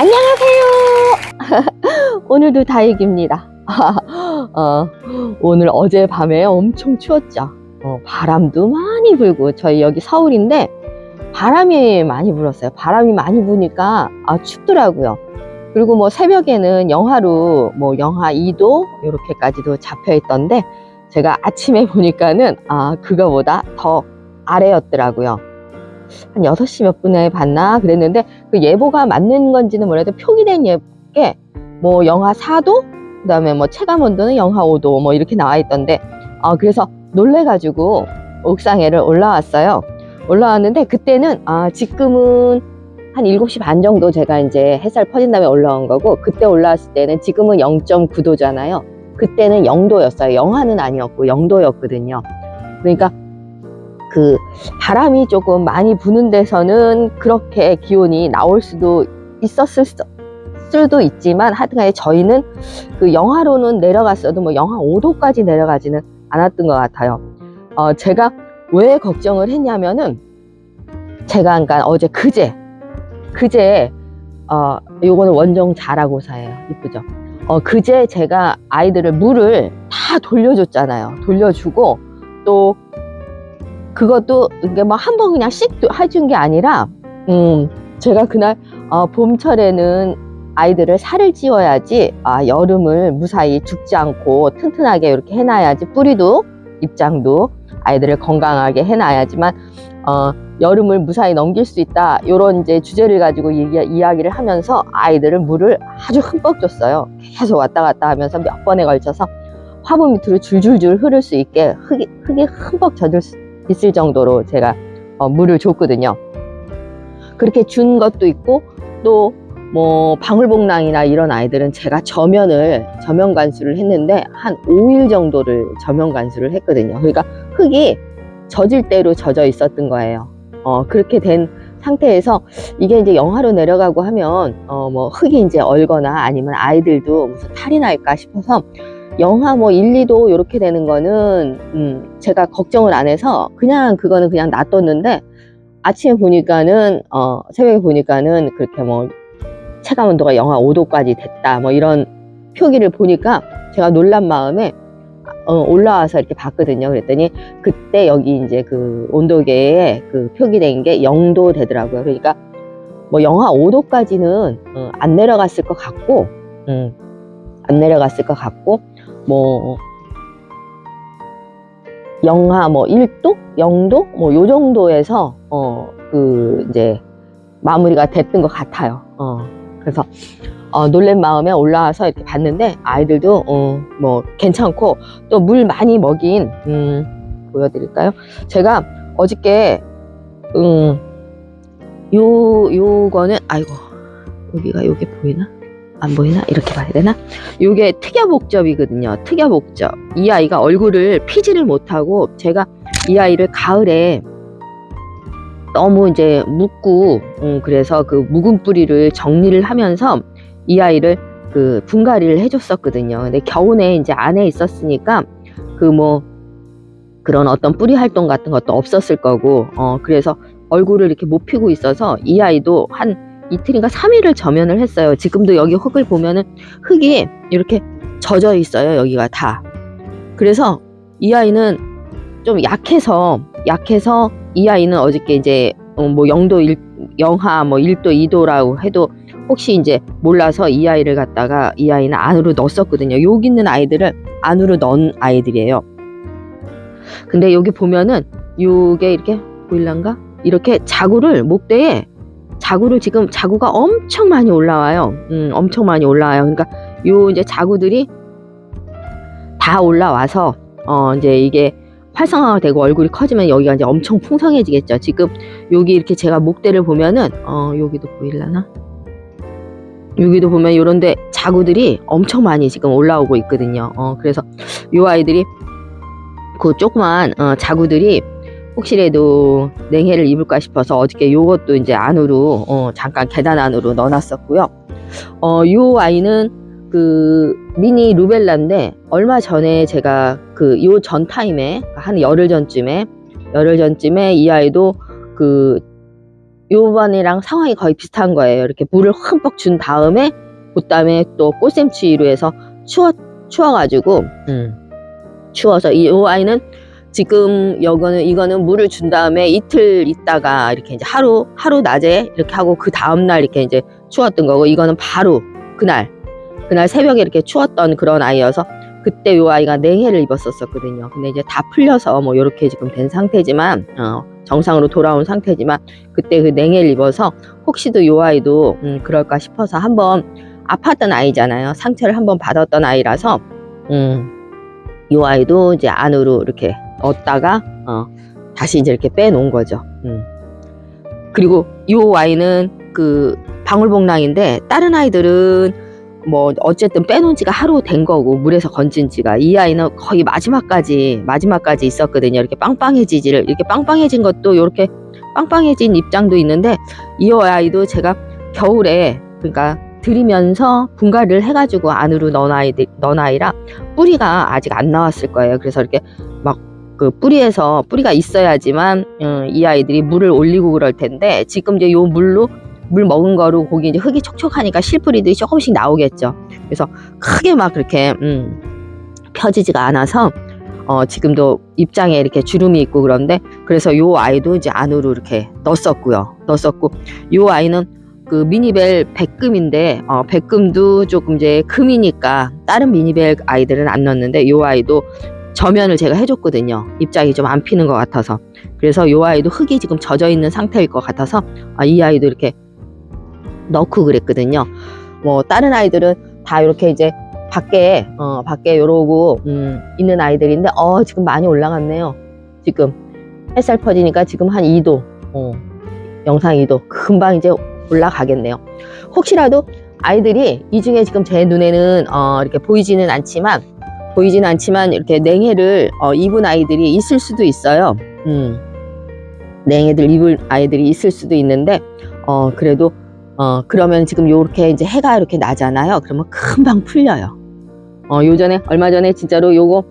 안녕하세요. 오늘도 다익입니다. 어, 오늘 어젯밤에 엄청 추웠죠. 어, 바람도 많이 불고 저희 여기 서울인데 바람이 많이 불었어요. 바람이 많이 부니까 아, 춥더라고요. 그리고 뭐 새벽에는 영하로 뭐 영하 2도 이렇게까지도 잡혀 있던데 제가 아침에 보니까는 아 그거보다 더 아래였더라고요. 한 6시 몇 분에 봤나 그랬는데 그 예보가 맞는 건지는 몰라도 표기된 예보에 뭐 영하 4도 그다음에 뭐 체감 온도는 영하 5도 뭐 이렇게 나와 있던데 아 그래서 놀래 가지고 옥상에를 올라왔어요. 올라왔는데 그때는 아 지금은 한 7시 반 정도 제가 이제 햇살 퍼진 다음에 올라온 거고 그때 올라왔을 때는 지금은 0.9도잖아요. 그때는 0도였어요. 영하는 아니었고 0도였거든요. 그러니까 그 바람이 조금 많이 부는 데서는 그렇게 기온이 나올 수도 있었을 수- 수도 있지만 하여튼간에 저희는 그 영하로는 내려갔어도 뭐 영하 5도까지 내려가지는 않았던 것 같아요. 어, 제가 왜 걱정을 했냐면은 제가 그러니까 어제 그제 그제 어 요거는 원종 자라고사예요. 이쁘죠? 어 그제 제가 아이들을 물을 다 돌려줬잖아요. 돌려주고 또 그것도 이게 뭐 한 번 그냥 씩 해준 게 아니라 음 제가 그날 어, 봄철에는 아이들을 살을 찌워야지 아, 여름을 무사히 죽지 않고 튼튼하게 이렇게 해놔야지 뿌리도 입장도 아이들을 건강하게 해놔야지만 어, 여름을 무사히 넘길 수 있다 이런 이제 주제를 가지고 얘기, 이야기 를 하면서 아이들은 물을 아주 흠뻑 줬어요. 계속 왔다 갔다 하면서 몇 번에 걸쳐서 화분 밑으로 줄줄줄 흐를 수 있게 흙이, 흙이 흠뻑 젖을 수 있을 정도로 제가 어, 물을 줬거든요 그렇게 준 것도 있고 또 뭐 방울복랑이나 이런 아이들은 제가 저면을 저면 관수를 했는데 한 5일 정도를 저면 관수를 했거든요. 그러니까 흙이 젖을 대로 젖어 있었던 거예요. 어 그렇게 된 상태에서 이게 이제 영하로 내려가고 하면 어 뭐 흙이 이제 얼거나 아니면 아이들도 무슨 탈이 날까 싶어서 영하 뭐 1, 2도 이렇게 되는 거는 음 제가 걱정을 안 해서 그냥 그거는 그냥 놔뒀는데 아침에 보니까는 어 새벽에 보니까는 그렇게 뭐 체감 온도가 영하 5도까지 됐다 뭐 이런 표기를 보니까 제가 놀란 마음에 어, 올라와서 이렇게 봤거든요. 그랬더니 그때 여기 이제 그 온도계에 그 표기된 게 0도 되더라고요. 그러니까 뭐 영하 5도까지는 어, 안 내려갔을 것 같고, 음, 안 내려갔을 것 같고, 뭐 영하 뭐 1도, 0도, 뭐 요 정도에서 어 그 이제 마무리가 됐던 것 같아요. 어 그래서 어, 놀란 마음에 올라와서 이렇게 봤는데 아이들도 어, 뭐 괜찮고 또 물 많이 먹인 음, 보여드릴까요? 제가 어저께 음, 요 요거는 아이고 여기가 요게 보이나? 안 보이나? 이렇게 봐야 되나? 요게 특여복접이거든요. 특여복접. 이 아이가 얼굴을 피지를 못하고 제가 이 아이를 가을에 너무 이제 묻고 음, 그래서 그 묵은 뿌리를 정리를 하면서 이 아이를 그 분갈이를 해줬었거든요. 근데 겨우내 이제 안에 있었으니까 그 뭐 그런 어떤 뿌리 활동 같은 것도 없었을 거고 어 그래서 얼굴을 이렇게 못 피고 있어서 이 아이도 한 이틀인가 3일을 저면을 했어요. 지금도 여기 흙을 보면은 흙이 이렇게 젖어 있어요. 여기가 다. 그래서 이 아이는 좀 약해서 약해서 이 아이는 어저께 이제 어, 뭐 0도 1, 영하 뭐 1도 2도라고 해도 혹시 이제 몰라서 이 아이를 갖다가 이 아이는 안으로 넣었었거든요. 여기 있는 아이들을 안으로 넣은 아이들이에요. 근데 여기 보면은 요게 이렇게 보일란가? 이렇게 자구를 목대에 자구를 지금 자구가 엄청 많이 올라와요. 음, 엄청 많이 올라와요. 그러니까 요 이제 자구들이 다 올라와서 어 이제 이게 활성화가 되고 얼굴이 커지면 여기가 이제 엄청 풍성해지겠죠. 지금 여기 이렇게 제가 목대를 보면은 어 여기도 보일라나? 여기도 보면 요런데 자구들이 엄청 많이 지금 올라오고 있거든요. 어 그래서 요 아이들이 그 조그만 어, 자구들이 혹시라도 냉해를 입을까 싶어서 어저께 요것도 이제 안으로 어, 잠깐 계단 안으로 넣어놨었고요. 어, 요 아이는 그 미니 루벨라인데 얼마 전에 제가 그 요 전 타임에 한 열흘 전쯤에 열흘 전쯤에 이 아이도 그 요번이랑 상황이 거의 비슷한 거예요. 이렇게 물을 흠뻑 준 다음에 그다음에 또 꽃샘추위로 해서 추워 추워가지고 음, 추워서 이요 아이는 지금 요거는 이거는 물을 준 다음에 이틀 있다가 이렇게 이제 하루 하루 낮에 이렇게 하고 그 다음 날 이렇게 이제 추웠던 거고 이거는 바로 그날 그날 새벽에 이렇게 추웠던 그런 아이여서 그때 요 아이가 냉해를 입었었거든요. 근데 이제 다 풀려서 뭐 이렇게 지금 된 상태지만 어, 정상으로 돌아온 상태지만 그때 그 냉해를 입어서 혹시도 요 아이도 음, 그럴까 싶어서 한번 아팠던 아이잖아요. 상처를 한번 받았던 아이라서 음, 요 아이도 이제 안으로 이렇게 얻다가 어, 다시 이제 이렇게 빼놓은 거죠. 음. 그리고 요 아이는 그 방울복랑인데 다른 아이들은 뭐 어쨌든 빼놓은 지가 하루 된 거고 물에서 건진 지가 이 아이는 거의 마지막까지 마지막까지 있었거든요. 이렇게 빵빵해지지를 이렇게 빵빵해진 것도 이렇게 빵빵해진 입장도 있는데 이 아이도 제가 겨울에 그러니까 들이면서 분갈이를 해가지고 안으로 넣은 아이들 넣은 아이라 뿌리가 아직 안 나왔을 거예요. 그래서 이렇게 막 그 뿌리에서 뿌리가 있어야지만 음, 이 아이들이 물을 올리고 그럴 텐데 지금 이제 요 물로 물 먹은 거로 거기 이제 흙이 촉촉하니까 실뿌리들이 조금씩 나오겠죠. 그래서 크게 막 그렇게 음, 펴지지가 않아서 어, 지금도 입장에 이렇게 주름이 있고 그런데 그래서 요 아이도 이제 안으로 이렇게 넣었었고요. 넣었었고 요 아이는 그 미니벨 백금인데 어, 백금도 조금 이제 금이니까 다른 미니벨 아이들은 안 넣었는데 요 아이도 저면을 제가 해줬거든요. 입장이 좀 안 피는 것 같아서 그래서 요 아이도 흙이 지금 젖어 있는 상태일 것 같아서 아, 이 아이도 이렇게 넣고 그랬거든요. 뭐 다른 아이들은 다 이렇게 이제 밖에 어 밖에 요러고 음, 있는 아이들인데 어 지금 많이 올라갔네요. 지금 햇살 퍼지니까 지금 한 2도 어, 영상 2도 금방 이제 올라가겠네요. 혹시라도 아이들이 이 중에 지금 제 눈에는 어, 이렇게 보이지는 않지만 보이지는 않지만 이렇게 냉해를 어, 입은 아이들이 있을 수도 있어요. 음, 냉해들 입은 아이들이 있을 수도 있는데 어, 그래도 어, 그러면 지금 요렇게 이제 해가 이렇게 나잖아요. 그러면 금방 풀려요. 어, 요전에, 얼마 전에 진짜로 요거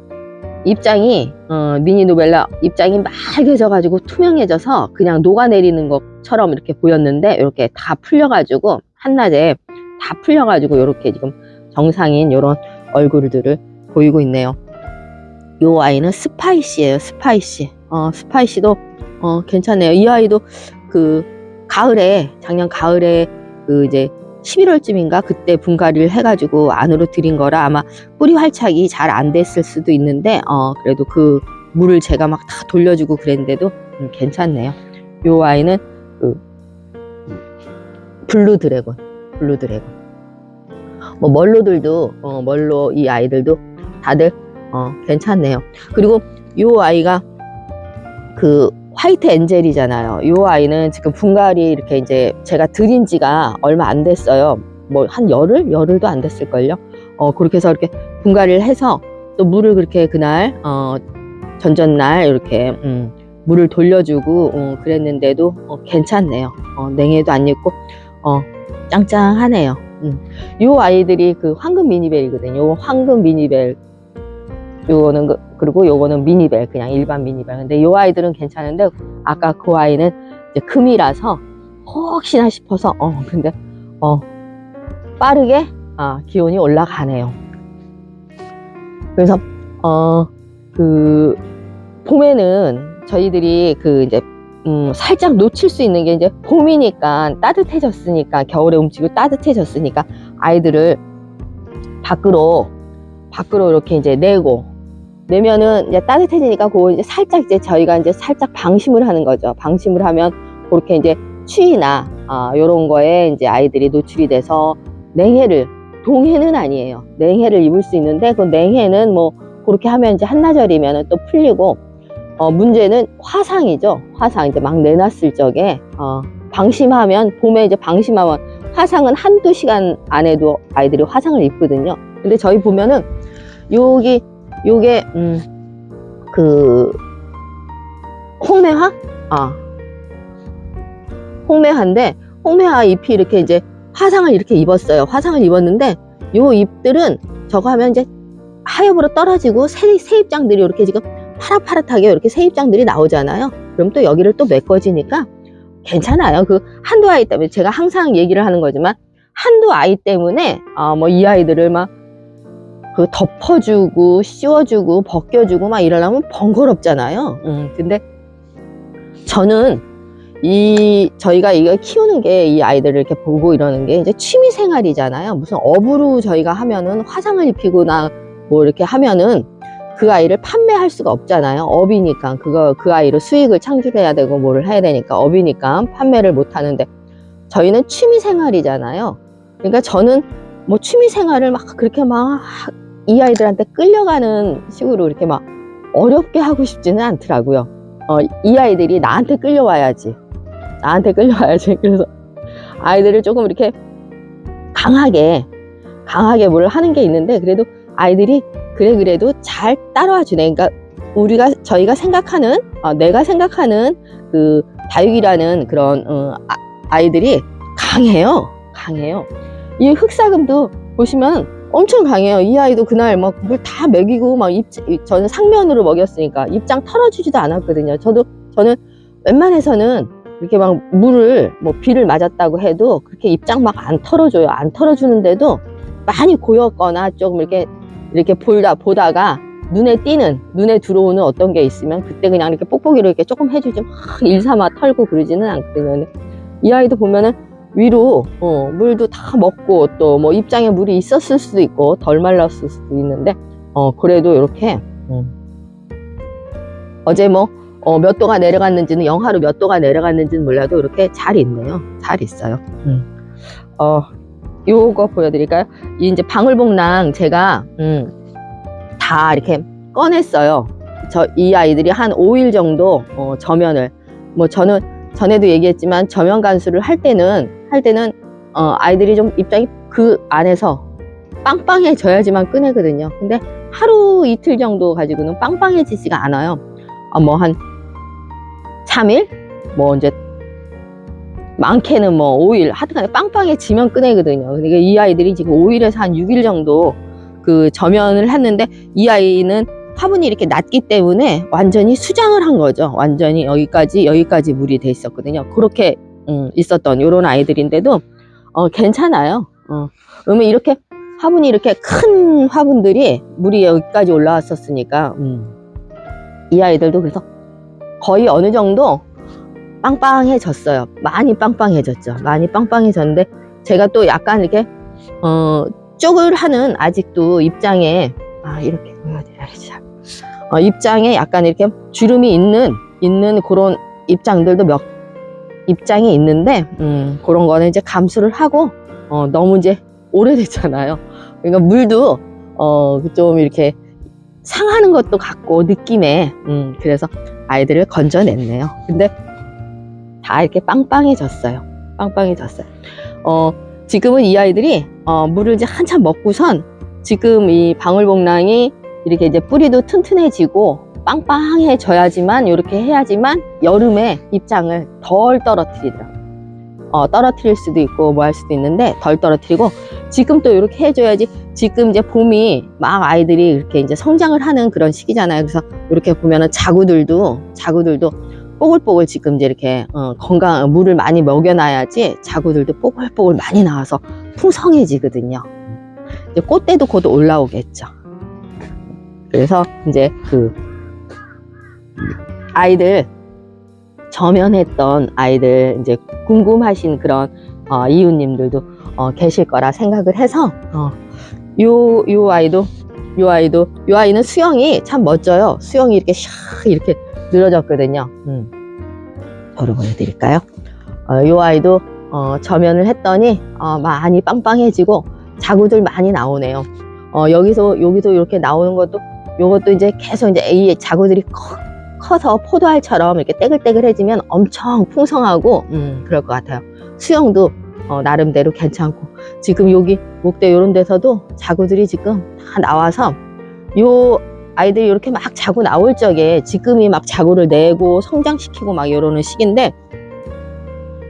입장이, 어, 미니 노벨라 입장이 맑아져 가지고 투명해져서 그냥 녹아내리는 것처럼 이렇게 보였는데, 이렇게 다 풀려 가지고, 한낮에 다 풀려 가지고, 요렇게 지금 정상인 요런 얼굴들을 보이고 있네요. 요 아이는 스파이시예요 스파이시. 어, 스파이시도, 어, 괜찮네요. 이 아이도 그, 가을에 작년 가을에 그 이제 11월쯤인가 그때 분갈이를 해가지고 안으로 들인 거라 아마 뿌리 활착이 잘 안 됐을 수도 있는데 어 그래도 그 물을 제가 막 다 돌려주고 그랬는데도 음, 괜찮네요. 요 아이는 그 블루 드래곤, 블루 드래곤. 뭐 멀로들도 어 멀로 이 아이들도 다들 어 괜찮네요. 그리고 요 아이가 그 화이트 엔젤이잖아요. 이 아이는 지금 분갈이 이렇게 이제 제가 들인 지가 얼마 안 됐어요. 뭐 한 열흘? 열흘도 안 됐을걸요. 어, 그렇게 해서 이렇게 분갈이를 해서 또 물을 그렇게 그날, 어, 전전날 이렇게, 음, 물을 돌려주고, 어, 그랬는데도 어, 괜찮네요. 어, 냉해도 안 입고, 어, 짱짱하네요. 음. 요 아이들이 그 황금 미니벨이거든요. 요 황금 미니벨. 요거는 그, 그리고 요거는 미니벨 그냥 일반 미니벨. 근데 요 아이들은 괜찮은데 아까 그 아이는 이제 금이라서 혹시나 싶어서 어 근데 어 빠르게 아 기온이 올라가네요. 그래서 어 그 봄에는 저희들이 그 이제 음 살짝 놓칠 수 있는 게 이제 봄이니까 따뜻해졌으니까 겨울에 움직이고 따뜻해졌으니까 아이들을 밖으로 밖으로 이렇게 이제 내고 내면은 이제 따뜻해지니까 그거 이제 살짝 이제 저희가 이제 살짝 방심을 하는 거죠. 방심을 하면 그렇게 이제 추위나 아, 요런 거에 이제 아이들이 노출이 돼서 냉해를 동해는 아니에요. 냉해를 입을 수 있는데 그 냉해는 뭐 그렇게 하면 이제 한나절이면은 또 풀리고 어, 문제는 화상이죠. 화상 이제 막 내놨을 적에 어, 방심하면 봄에 이제 방심하면 화상은 한두 시간 안에도 아이들이 화상을 입거든요. 근데 저희 보면은 여기 요게 음 그 홍매화? 아. 홍매화인데 홍매화 잎이 이렇게 이제 화상을 이렇게 입었어요. 화상을 입었는데 요 잎들은 저거 하면 이제 하엽으로 떨어지고 새, 새 입장들이 이렇게 지금 파릇파릇하게 이렇게 새 입장들이 나오잖아요. 그럼 또 여기를 또 메꿔지니까 괜찮아요. 그 한두 아이 때문에 제가 항상 얘기를 하는 거지만 한두 아이 때문에 아, 뭐이 아이들을 막 그 덮어주고 씌워주고 벗겨주고 막 이러려면 번거롭잖아요. 음, 근데 저는 이 저희가 이거 키우는 게 이 아이들을 이렇게 보고 이러는 게 이제 취미 생활이잖아요. 무슨 업으로 저희가 하면은 화상을 입히거나 뭐 이렇게 하면은 그 아이를 판매할 수가 없잖아요. 업이니까 그거 그 아이로 수익을 창출해야 되고 뭐를 해야 되니까 업이니까 판매를 못 하는데 저희는 취미 생활이잖아요. 그러니까 저는 뭐 취미 생활을 막 그렇게 막 이 아이들한테 끌려가는 식으로 이렇게 막 어렵게 하고 싶지는 않더라고요. 어, 이 아이들이 나한테 끌려와야지. 나한테 끌려와야지. 그래서 아이들을 조금 이렇게 강하게, 강하게 뭘 하는 게 있는데, 그래도 아이들이 그래, 그래도 잘 따라와 주네. 그러니까 우리가, 저희가 생각하는, 어, 내가 생각하는 그 다육이라는 그런, 어, 아, 이들이 강해요. 강해요. 이 흑사금도 보시면 엄청 강해요. 이 아이도 그날 막 물 다 먹이고 막 입, 저는 상면으로 먹였으니까 입장 털어주지도 않았거든요. 저도, 저는 웬만해서는 이렇게 막 물을 뭐 비를 맞았다고 해도 그렇게 입장 막 안 털어줘요. 안 털어주는데도 많이 고였거나 조금 이렇게 이렇게 보다 보다가 눈에 띄는 눈에 들어오는 어떤 게 있으면 그때 그냥 이렇게 뽁뽁이로 이렇게 조금 해주지 막 일삼아 털고 그러지는 않거든요. 이 아이도 보면은 위로 어, 물도 다 먹고 또 뭐 입장에 물이 있었을 수도 있고 덜 말랐을 수도 있는데 어 그래도 이렇게 음. 어제 뭐 어, 몇 도가 내려갔는지는 영하로 몇 도가 내려갔는지는 몰라도 이렇게 잘 있네요. 잘 있어요. 음. 어, 요거 보여드릴까요? 이 이제 방울복랑 제가 음, 다 이렇게 꺼냈어요. 저 이 아이들이 한 5일 정도 어, 저면을 뭐 저는 전에도 얘기했지만 저면 간수를 할 때는 할 때는 어, 아이들이 좀 입장이 그 안에서 빵빵해져야지만 꺼내거든요. 근데 하루 이틀 정도 가지고는 빵빵해지지가 않아요. 아, 뭐한 3일? 뭐 이제 많게는 뭐 5일 하여튼간에 빵빵해지면 꺼내거든요. 그러니까 이 아이들이 지금 5일에서 한 6일 정도 그 저면을 했는데 이 아이는 화분이 이렇게 낮기 때문에 완전히 수장을 한 거죠. 완전히 여기까지 여기까지 물이 돼 있었거든요. 그렇게 음, 있었던 이런 아이들인데도 어, 괜찮아요. 어. 그러면 이렇게 화분이 이렇게 큰 화분들이 물이 여기까지 올라왔었으니까 음. 이 아이들도 그래서 거의 어느 정도 빵빵해졌어요. 많이 빵빵해졌죠. 많이 빵빵해졌는데 제가 또 약간 이렇게 어, 쪽을 하는 아직도 입장에 아 이렇게 보여드려야지. 어, 입장에 약간 이렇게 주름이 있는 있는 그런 입장들도 몇 입장이 있는데 음, 그런 거는 이제 감수를 하고 어, 너무 이제 오래됐잖아요. 그러니까 물도 어, 좀 이렇게 상하는 것도 같고 느낌에 음, 그래서 아이들을 건져냈네요. 근데 다 이렇게 빵빵해졌어요. 빵빵해졌어요. 어, 지금은 이 아이들이 어, 물을 이제 한참 먹고선 지금 이 방울복랑이 이렇게 이제 뿌리도 튼튼해지고 빵빵해져야지만 이렇게 해야지만 여름에 입장을 덜 떨어뜨리더라고요. 어, 떨어뜨릴 수도 있고 뭐 할 수도 있는데 덜 떨어뜨리고 지금 또 이렇게 해줘야지 지금 이제 봄이 막 아이들이 이렇게 이제 성장을 하는 그런 시기잖아요. 그래서 이렇게 보면은 자구들도 자구들도 뽀글뽀글 지금 이제 이렇게 어, 건강 물을 많이 먹여놔야지 자구들도 뽀글뽀글 많이 나와서 풍성해지거든요. 이제 꽃대도 곧 올라오겠죠. 그래서 이제 그 아이들 저면했던 아이들 이제 궁금하신 그런 어, 이웃님들도 어, 계실 거라 생각을 해서 어, 요, 요 아이도 요 아이도 요 아이는 수영이 참 멋져요. 수영이 이렇게 샥 이렇게 늘어졌거든요. 음. 저를 보여드릴까요? 어, 요 아이도 어, 저면을 했더니 어, 많이 빵빵해지고 자구들 많이 나오네요. 어, 여기서 여기서 이렇게 나오는 것도 요것도 이제 계속 이제 이 자구들이 커, 커서 포도알처럼 이렇게 떼글떼글해지면 엄청 풍성하고 음, 그럴 것 같아요. 수영도 어, 나름대로 괜찮고 지금 여기 목대 이런 데서도 자구들이 지금 다 나와서 요 아이들이 이렇게 막 자고 나올 적에 지금이 막 자구를 내고 성장시키고 막 이러는 시기인데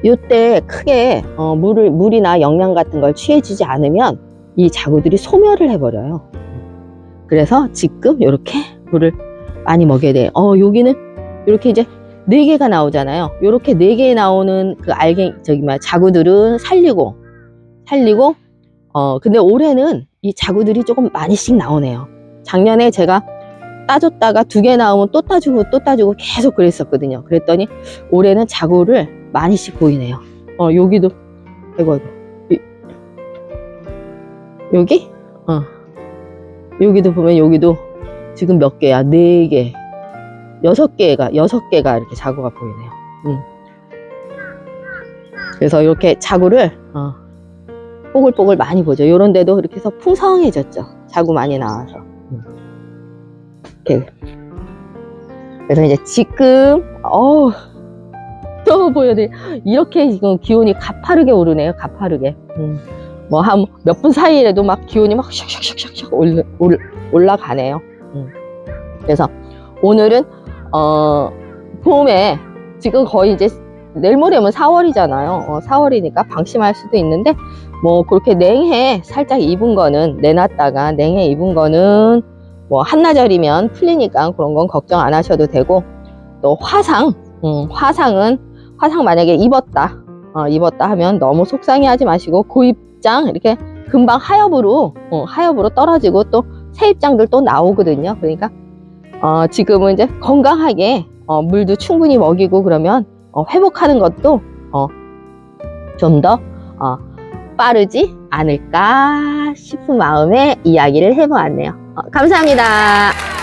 요때 크게 어, 물을 물이나 영양 같은 걸 취해주지 않으면 이 자구들이 소멸을 해버려요. 그래서 지금 이렇게 물을 많이 먹여야 돼요. 어, 여기는 이렇게 이제 네 개가 나오잖아요. 요렇게 네 개 나오는 그 알갱이 저기 막 자구들은 살리고 살리고 어 근데 올해는 이 자구들이 조금 많이씩 나오네요. 작년에 제가 따줬다가 두 개 나오면 또 따주고 또 따주고 계속 그랬었거든요. 그랬더니 올해는 자구를 많이씩 보이네요. 어 여기도 아이고 아이고 이- 여기 어 여기도 보면 여기도 지금 몇 개야 네 개. 여섯 개가 여섯 개가 이렇게 자구가 보이네요. 음. 그래서 이렇게 자구를 어, 뽀글뽀글 많이 보죠. 이런 데도 이렇게 해서 풍성해졌죠. 자구 많이 나와서. 음. 이렇게. 그래서 이제 지금 어우 또 보여드릴 이렇게 지금 기온이 가파르게 오르네요. 가파르게. 음. 뭐 한 몇 분 사이에도 막 기온이 막 샥샥샥샥 올라가네요. 음. 그래서 오늘은 어, 봄에 지금 거의 이제 내일 모레면 4월이잖아요. 어, 4월이니까 방심할 수도 있는데 뭐 그렇게 냉해 살짝 입은 거는 내놨다가 냉해 입은 거는 뭐 한나절이면 풀리니까 그런 건 걱정 안 하셔도 되고 또 화상 음, 화상은 화상 만약에 입었다 어, 입었다 하면 너무 속상해하지 마시고 고 입장 이렇게 금방 하엽으로 어, 하엽으로 떨어지고 또 새 입장들 또 나오거든요. 그러니까 어, 지금은 이제 건강하게 어, 물도 충분히 먹이고 그러면 어, 회복하는 것도 어, 좀더 어, 빠르지 않을까 싶은 마음에 이야기를 해보았네요. 어, 감사합니다.